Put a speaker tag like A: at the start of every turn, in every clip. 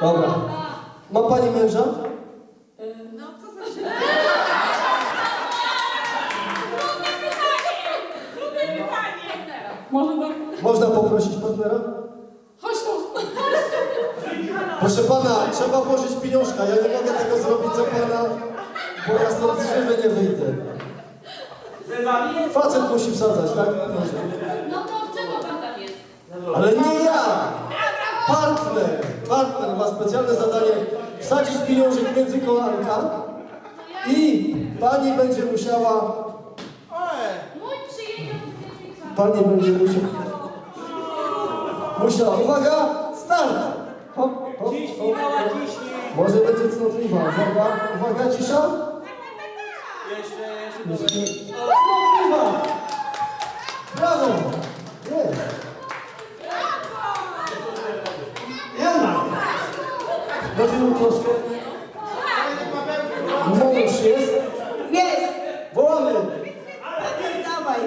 A: Dobra. Ma pani męża?
B: No co za się...
C: Może tak.
A: Można poprosić partnera?
C: Chodź tu.
A: Proszę pana, trzeba włożyć pieniążka. Ja nie mogę tego zrobić za pana, bo ja stąd żywy nie wyjdę. Facet musi wsadzać, tak? Proszę.
C: No to czego pan tam jest?
A: Ale nie ja! Partner! Partner ma specjalne zadanie wsadzić pieniążek między kolanka i pani będzie musiała...
C: Mój
A: Pani będzie musiała... Musiała... Uwaga! Start! Hop, hop, hop, hop. Może będzie cnotliwa. Uwaga, uwaga, cisza. Jeszcze, jeszcze. Cnotliwa! Brawo! Jest! Robimy troszkę. Mąż jest.
B: Jest!
A: Wołamy!
B: Dawaj!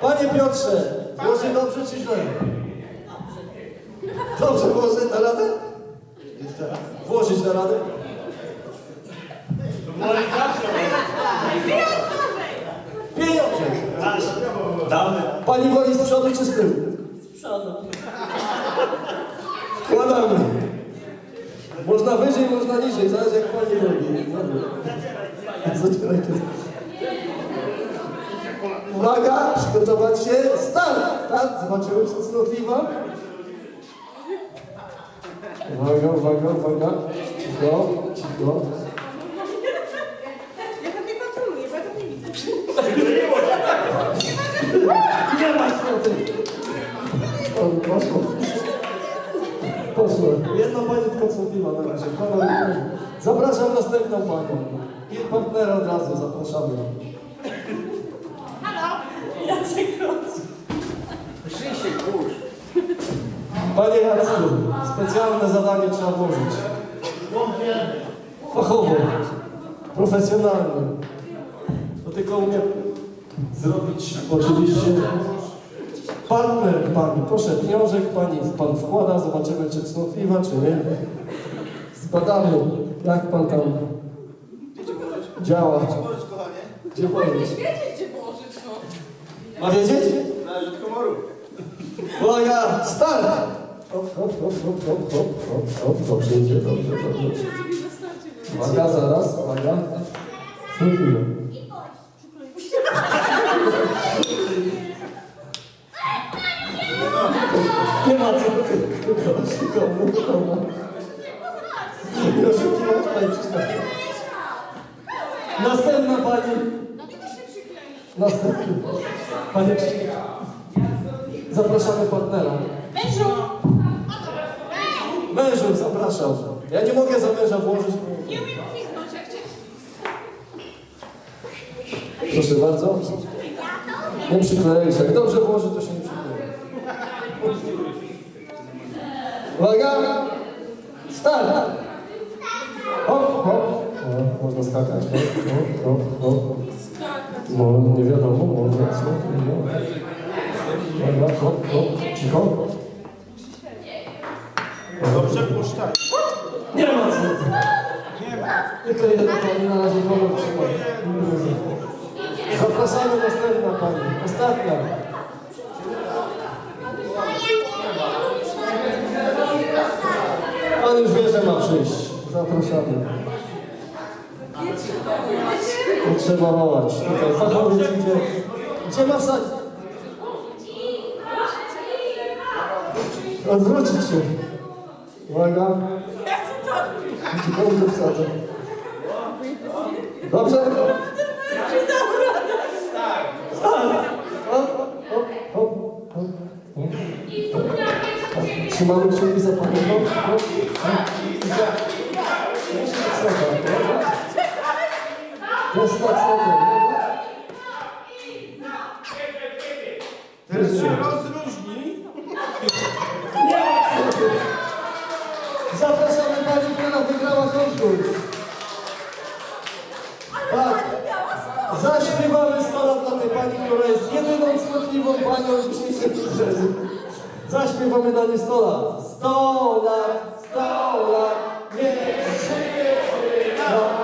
A: Panie Piotrze, włoży dobrze czy źle? Dobrze włoży na radę? Jeszcze raz. Włożyć na radę? Pieniądze!
D: Damy.
A: Pani woli z przodu czy z tyłu?
B: Z przodu.
A: Wkładamy. Można wyżej, można niżej, zależy jak pani woli. Zacierajcie. Uwaga, przygotować się, start! Start, zobaczymy czy cnotliwa. Uwaga, uwaga, uwaga. Cicho, cicho.
B: Ja tam nie kontroluję, bo ja tam nie widzę.
A: Nie ma cnoty! Poszło. Poszło. Cnotliwa na razie. Pana- Zapraszam następną panią. I partnera od razu zapraszamy.
B: Jacek Ross.
A: Panie Jacku, specjalne zadanie trzeba włożyć. Fachowo, profesjonalnie. To tylko umiem zrobić oczywiście. Partner pani, proszę, pieniążek pani pan wkłada, zobaczymy czy cnotliwa, czy nie. Zbadamy, jak pan tam działa. Gdzie
C: Musisz
A: pojedziesz?
C: wiedzieć, gdzie położyć, no.
A: Ma wiedzieć?
D: Należy od humoru.
A: Uwaga, start! Hop, hop, hop, hop, hop, hop, hop, hop, dobrze idzie, dobrze, dobrze. Uwaga, zaraz, uwaga. Zrobiłem. Nie ma co ty. Komu, Następna pani. Następna. Panie Krzysztof. Zapraszamy partnera.
C: Mężu!
A: Mężu, zapraszam. Ja nie mogę za męża włożyć.
C: Nie umiem gwizdnąć, jak cię...
A: Proszę bardzo. Nie przyklejaj się. Jak dobrze włoży, to się nie przykleje. Uwaga! Start! Hop, można skakać. Hop, hop, hop, hop. No, nie wiadomo, może co? Wiadomo. Uwaga, hop, hop. Cicho.
D: Dobrze puszczaj.
A: Nie ma co.
D: Nie ma.
A: Tylko jeden pani na razie wolno trzymać. Zapraszamy następna pani. Ostatnia. Pan już wie, że ma przyjść. Zapraszamy. Nie trzeba wołać. Tutaj fachowiec idzie. Gdzie ma wsadzić? Odwrócić się. Uwaga. Dobrze wsadzę. Dobrze? Trzymamy kciuki za Panem.
D: Teraz się rozróżni.
A: Zapraszamy pani, która wygrała konkurs. Tak. Zaśpiewamy 100 lat dla tej pani, która jest jedyną cnotliwą panią w dzisiejszej imprezie. Zaśpiewamy na nie 100 lat. 100 lat, 100 żyje. No.